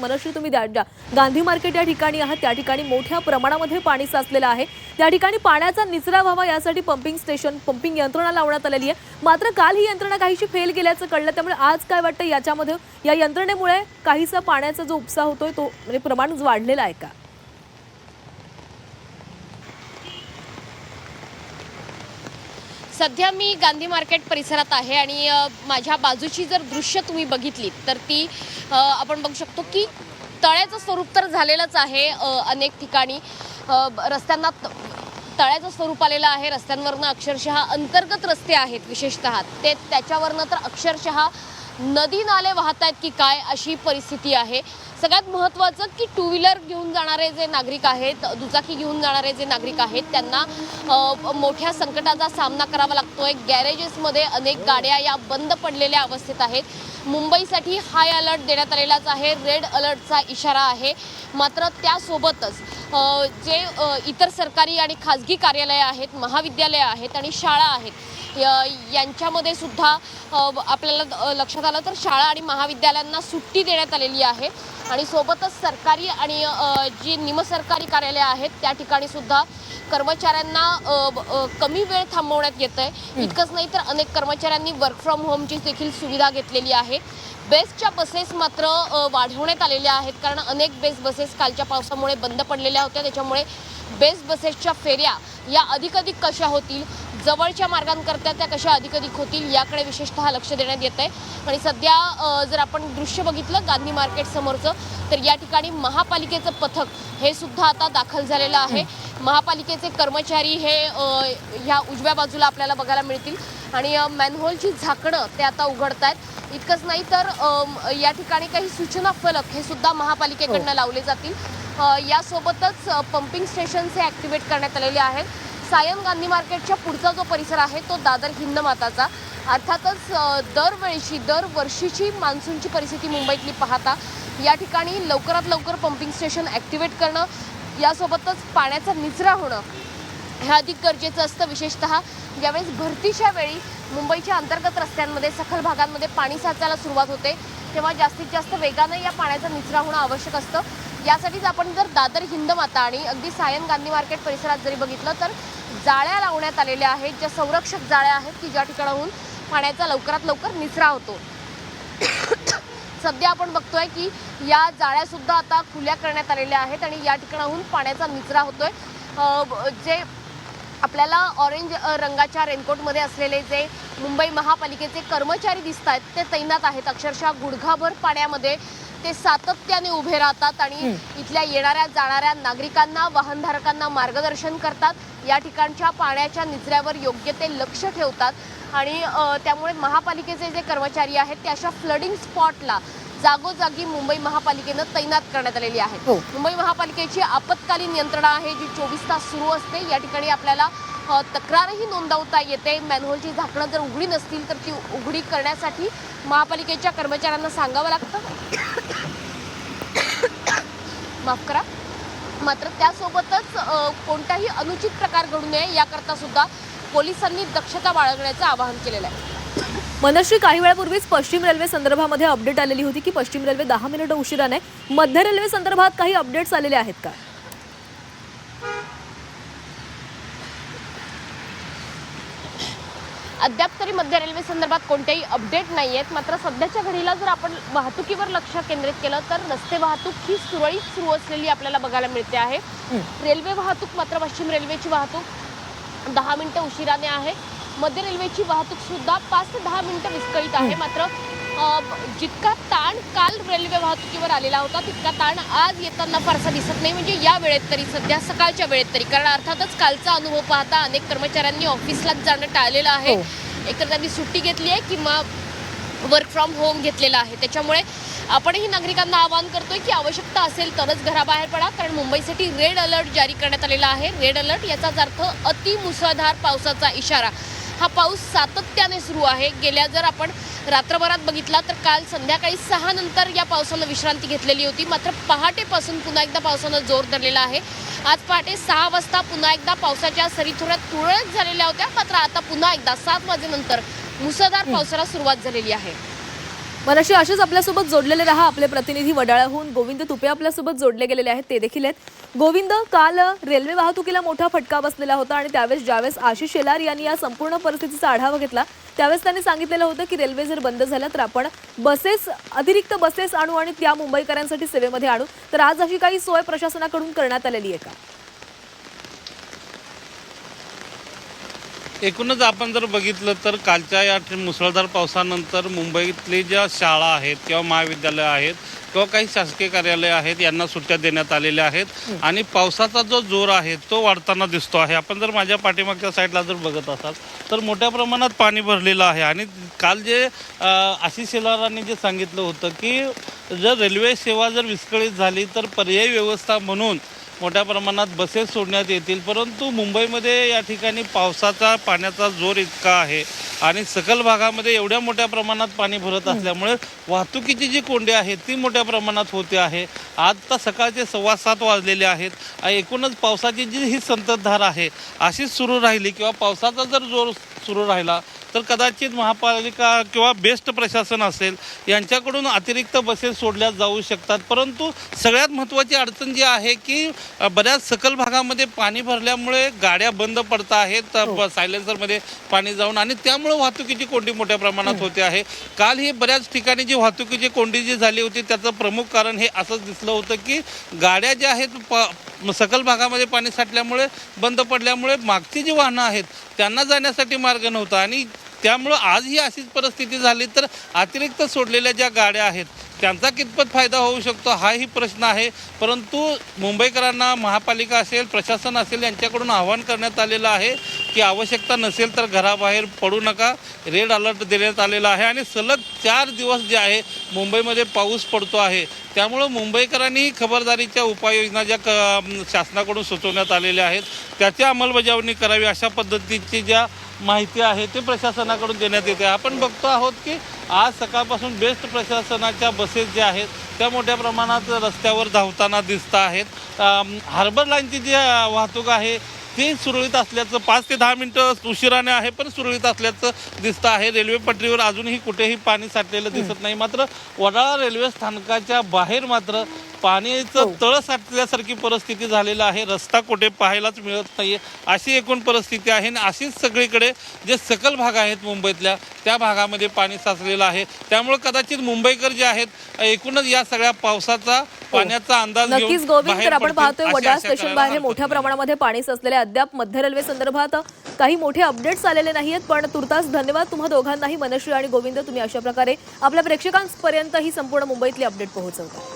मनश्री तुम्ही द्या. गांधी मार्केट या ठिकाणी आहात त्या ठिकाणी मोठ्या प्रमाणामध्ये पाणी साचलेलं आहे. त्या ठिकाणी पाण्याचा निचरा व्हावा यासाठी पंपिंग स्टेशन पंपिंग यंत्रणा लावण्यात आलेली आहे. मात्र काल ही यंत्रणा काहीशी फेल गेल्याचं कळलं त्यामुळे आज काय वाटतं याच्यामध्ये? या यंत्रणेमुळे काहीसा पाण्याचा जो उपसा होतोय तो म्हणजे प्रमाण वाढलेला आहे का? सध्या मी गांधी मार्केट परिसरात आहे आणि माझ्या बाजूची जर दृश्य तुम्ही बघितली तर ती आपण बघू शकतो की तळ्याचं स्वरूप तर झालेलंच आहे अनेक ठिकाणी. रस्त्यांना त- तळ्याचं स्वरूप आलेलं आहे रस्त्यांवरनं अक्षरशः अंतर्गत रस्ते आहेत विशेषतः. ते त्याच्यावरनं तर अक्षरशः नदी नाले वाहत आहेत की काय अशी परिस्थिती आहे. सगळ्यात महत्त्वाचं की टू व्हीलर घेऊन जाणारे जे नागरिक आहेत दुचाकी घेऊन जाणारे जे नागरिक आहेत त्यांना मोठ्या संकटाचा सामना करावा लागतोय. गॅरेजेसमध्ये अनेक गाड्या या बंद पडलेल्या अवस्थेत आहेत. मुंबईसाठी हाय अलर्ट देण्यात आलेलाच आहे. रेड अलर्टचा इशारा आहे. मात्र त्यासोबतच जे इतर सरकारी आणि खाजगी कार्यालयं आहेत महाविद्यालयं आहेत आणि शाळा आहेत यांच्यामध्ये सुद्धा आपल्याला लक्षात आलं तर शाळा आणि महाविद्यालयांना सुट्टी देण्यात आलेली आहे. आणि सोबतच सरकारी आणि जी निमसरकारी कार्यालय आहेत त्या ठिकाणी सुद्धा कर्मचाऱ्यांना कमी वेळ थांबवण्यात येत आहे इतकंच नाही तर अनेक कर्मचाऱ्यांनी वर्क फ्रॉम होमची देखील सुविधा घेतलेली आहे. बेस्टच्या बसेस मात्र वाढवण्यात आलेल्या आहेत. कारण अनेक बेस्ट बसेस कालच्या पावसामुळे बंद पडलेल्या होत्या. त्याच्यामुळे बेस्ट बसेसच्या फेऱ्या या अधिकाधिक कशा होतील? जवळच्या मार्गांकरता त्या कशा अधिकाधिक होतील याकडे विशेषतः लक्ष देण्यात येत आहे. आणि सध्या जर आपण दृश्य बघितलं गांधी मार्केट समोरचं तर या ठिकाणी महापालिकेचं पथक हे सुद्धा आता दाखल झालेलं आहे. महापालिकेचे कर्मचारी हे ह्या उजव्या बाजूला आपल्याला बघायला मिळतील. आणि मॅनहोलची झाकणं ते आता उघडत आहेत इतकंच नाही तर या ठिकाणी काही सूचना फलक हे सुद्धा महापालिकेकडनं लावले जातील. यासोबतच पंपिंग स्टेशन्स हे ॲक्टिवेट करण्यात आलेले आहेत. सायन गांधी मार्केटच्या पुढचा जो परिसर आहे तो दादर हिंदमाताचा अर्थातच दरवेळेची दरवेळीची दरवर्षीची मान्सूनची परिस्थिती मुंबईतली पाहता या ठिकाणी लवकरात लवकर पंपिंग स्टेशन ॲक्टिवेट करणं यासोबतच पाण्याचा निचरा होणं हे अधिक गरजेचं असतं. विशेषतः ज्यावेळेस भरतीच्या वेळी मुंबईच्या अंतर्गत रस्त्यांमध्ये सखल भागांमध्ये पाणी साचायला सुरुवात होते. तेव्हा जास्तीत जास्त वेगानं या पाण्याचा निचरा होणं आवश्यक असतं. यासाठीच आपण जर दादर हिंदमाता आणि अगदी सायन गांधी मार्केट परिसरात जरी बघितलं तर जाळ्या लावण्यात आलेल्या आहेत ज्या संरक्षक जाळ्या आहेत की ज्या ठिकाणाहून पाण्याचा लवकरात लवकर निचरा होतो. सध्या आपण बघतोय की या जाळ्या सुद्धा आता खुल्या करण्यात आलेल्या आहेत आणि या ठिकाणाहून पाण्याचा निचरा होतोय. जे आपल्याला ऑरेंज रंगाच्या रेनकोटमध्ये असलेले जे मुंबई महापालिकेचे कर्मचारी दिसत आहेत ते तैनात आहेत. अक्षरशः गुडघाभर पाण्यामध्ये ते सातत्याने उभे राहतात आणि इथल्या येणाऱ्या जाणाऱ्या नागरिकांना वाहनधारकांना मार्गदर्शन करतात. या ठिकाणच्या पाण्याच्या निचऱ्यावर योग्य ते लक्ष ठेवतात. आणि त्यामुळे महापालिकेचे जे कर्मचारी आहेत ते अशा फ्लडिंग स्पॉटला जागोजागी मुंबई महापालिकेनं तैनात करण्यात आलेली आहे हो. मुंबई महापालिकेची आपत्कालीन यंत्रणा आहे जी चोवीस तास सुरू असते. या ठिकाणी आपल्याला तक्रारही नोंदवता येते. मॅनहोलची झाकणं जर उघडी नसतील तर ती उघडी करण्यासाठी महापालिकेच्या कर्मचाऱ्यांना सांगावं लागतं. माफ करा. मात्र त्यासोबतच कोणताही अनुचित प्रकार घडू नये याकरता सुद्धा पोलिसांनी दक्षता बाळगण्याचं आवाहन केलेलं आहे. मनश्री काही वेळापूर्वीच पश्चिम रेल्वे संदर्भामध्ये अपडेट आलेली होती की पश्चिम रेल्वे दहा मिनिटं उशिराने मध्य रेल्वे संदर्भात काही अपडेट्स आलेले आहेत का? अद्याप तरी मध्य रेल्वे संदर्भात कोणतेही अपडेट नाही आहेत मात्र सध्याच्या घडीला जर आपण वाहतुकीवर लक्ष केंद्रित केलं तर रस्ते वाहतूक ही सुरळीत सुरू असलेली आपल्याला बघायला मिळते आहे. रेल्वे वाहतूक मात्र पश्चिम रेल्वेची वाहतूक दहा मिनिटं उशिराने आहे. मध्य रेल्वेची वाहतूक सुद्धा पाच ते दहा मिनिटं विस्कळीत आहे. मात्र जितका ताण काल रेल्वे वाहतुकीवर आलेला होता तितका ताण आज येताना फारसा दिसत नाही. म्हणजे या वेळेत तरी सध्या सकाळच्या वेळेत तरी. कारण अर्थातच कालचा अनुभव पाहता अनेक कर्मचाऱ्यांनी ऑफिसलाच जाणं टाळलेलं आहे. हो. एकतर त्यांनी सुट्टी घेतली आहे किंवा वर्क फ्रॉम होम घेतलेला आहे. त्याच्यामुळे आपणही नागरिकांना आवाहन करतोय की आवश्यकता असेल तरच घराबाहेर पडा. कारण मुंबईसाठी रेड अलर्ट जारी करण्यात आलेला आहे. रेड अलर्ट याचाच अर्थ अति मुसळधार पावसाचा इशारा. हा पाऊस सातत्याने सुरू आहे. गेल्या जर आपण रात्रभरात बघितला तर काल संध्याकाळी सहा नंतर या पावसानं विश्रांती घेतलेली होती. मात्र पहाटेपासून पुन्हा एकदा पावसानं जोर धरलेला आहे. आज पहाटे सहा वाजता पुन्हा एकदा पावसाच्या सरी थोड्या तुरळक झालेल्या होत्या. मात्र आता पुन्हा एकदा सात वाजेनंतर मुसळधार पावसाला सुरुवात झालेली आहे. मनाशी असेच आपल्यासोबत जोडलेले राहा आपले प्रतिनिधी वडाळाहून. गोविंद तुपे आपल्यासोबत जोडले गेलेले आहेत ते देखील आहेत. गोविंद काल रेल्वे वाहतुकीला मोठा फटका बसलेला होता आणि त्यावेळेस ज्यावेळेस आशिष शेलार यांनी या संपूर्ण परिस्थितीचा आढावा घेतला त्यावेळेस त्यांनी सांगितलेलं होतं की रेल्वे जर बंद झाल्या तर आपण बसेस अतिरिक्त बसेस आणू आणि त्या मुंबईकरांसाठी सेवेमध्ये आणू. तर आज अशी काही सोय प्रशासनाकडून करण्यात आलेली आहे का? एकूणच आपण जर बघितलं तर कालच्या या मुसळधार पावसानंतर मुंबईतली ज्या शाळा आहेत किंवा महाविद्यालय आहेत किंवा काही शासकीय कार्यालय आहेत यांना सुट्ट्या देण्यात आलेल्या आहेत. आणि पावसाचा जो जोर आहे तो वाढताना दिसतो आहे. आपण जर माझ्या पाठीमागच्या साईडला जर बघत असाल तर मोठ्या प्रमाणात पाणी भरलेलं आहे. आणि काल जे आशिष शेलारांनी जे सांगितलं होतं की जर रेल्वे सेवा जर विस्कळीत झाली तर पर्यायी व्यवस्था म्हणून मोठ्या प्रमाणात बसेस सोडण्यात येतील परंतु मुंबईमध्ये या ठिकाणी पावसाचा पाण्याचा जोर इतका आहे आणि सकल भागामध्ये एवढ्या मोठ्या प्रमाणात पाणी भरत असल्यामुळे वाहतुकीची जी कोंडी आहे ती मोठ्या प्रमाणात होते आहे. आता सकाळचे सव्वा सात वाजलेले आहेत. एकूणच पावसाची जी ही संततधार आहे अशीच सुरू राहिली किंवा पावसाचा जर जोर सुरू राहिला तर कदाचित महापालिका किंवा बेस्ट प्रशासन असेल यांच्याकडून अतिरिक्त बसेस सोडल्या जाऊ शकतात. परंतु सगळ्यात महत्त्वाची अडचण जी आहे की बऱ्याच सकल भागामध्ये पाणी भरल्यामुळे गाड्या बंद पडत आहेत अ, सायलेन्सरमध्ये पाणी जाऊन आणि त्यामुळे वाहतुकीची कोंडी मोठ्या प्रमाणात होते आहे. काल ही बऱ्याच ठिकाणी जी वाहतुकीची कोंडी जी झाली होती त्याचं प्रमुख कारण हे असंच दिसलं होतं की गाड्या ज्या आहेत प सकल भागामध्ये पाणी साठल्यामुळे बंद पडल्यामुळे मागची जी वाहनं आहेत त्यांना जाण्यासाठी मार्ग नव्हता आणि त्यामुळं आज ही अशीच परिस्थिती झाली तर अतिरिक्त सोडलेल्या ज्या गाड्या आहेत त्यांचा कितपत फायदा होऊ शकतो हाही प्रश्न आहे. परंतु मुंबईकरांना महापालिका असेल प्रशासन असेल यांच्याकडून आवाहन करण्यात आलेलं आहे की आवश्यकता नसेल तर घराबाहेर पडू नका. रेड अलर्ट देण्यात आलेला आहे आणि सलग चार दिवस जे आहे मुंबईमध्ये पाऊस पडतो आहे. त्यामुळं मुंबईकरांनी खबरदारीच्या उपाययोजना ज्या क शासनाकडून सुचवण्यात आलेल्या आहेत त्याची अंमलबजावणी करावी अशा पद्धतीची ज्या माहिती आहे ते प्रशासनाकडून देण्यात येते. आपण बघतो आहोत की आज सकाळपासून बेस्ट प्रशासनाच्या बसेस ज्या आहेत त्या मोठ्या प्रमाणात रस्त्यावर धावताना दिसत आहेत. हार्बर लाईनची जी वाहतूक आहे ती सुरळीत असल्याचं पाच ते दहा मिनटं उशिराने आहे पण सुरळीत असल्याचं दिसतं आहे. रेल्वे पटरीवर अजूनही कुठेही पाणी साठलेलं दिसत नाही. मात्र वडाळा रेल्वे स्थानकाच्या बाहेर मात्र पाण्याचं तळ साठल्यासारखी परिस्थिती झालेलं आहे. रस्ता कुठे पाहायलाच मिळत नाहीये. अशी एकूण परिस्थिती आहे आणि अशीच सगळीकडे जे सकल भाग आहेत मुंबईतल्या त्या भागामध्ये पाणी साचलेलं आहे. त्यामुळे कदाचित मुंबईकर जे आहेत एकूणच या सगळ्या पावसाचा पाण्याचा अंदाज हो. नक्कीच गोविंद तर आपण पाहतोय वडाळा स्टेशन बाहेर मोठ्या नाही. प्रमाणामध्ये पाणी साचलेले अद्याप मध्य रेल्वे संदर्भात काही मोठे अपडेट्स आलेले नाहीयेत पण तुर्तास धन्यवाद तुम्हा दोघांनाही मनश्री आणि गोविंद तुम्ही अशा प्रकारे आपल्या प्रेक्षकांपर्यंत ही संपूर्ण मुंबईतली अपडेट पोहोचवता.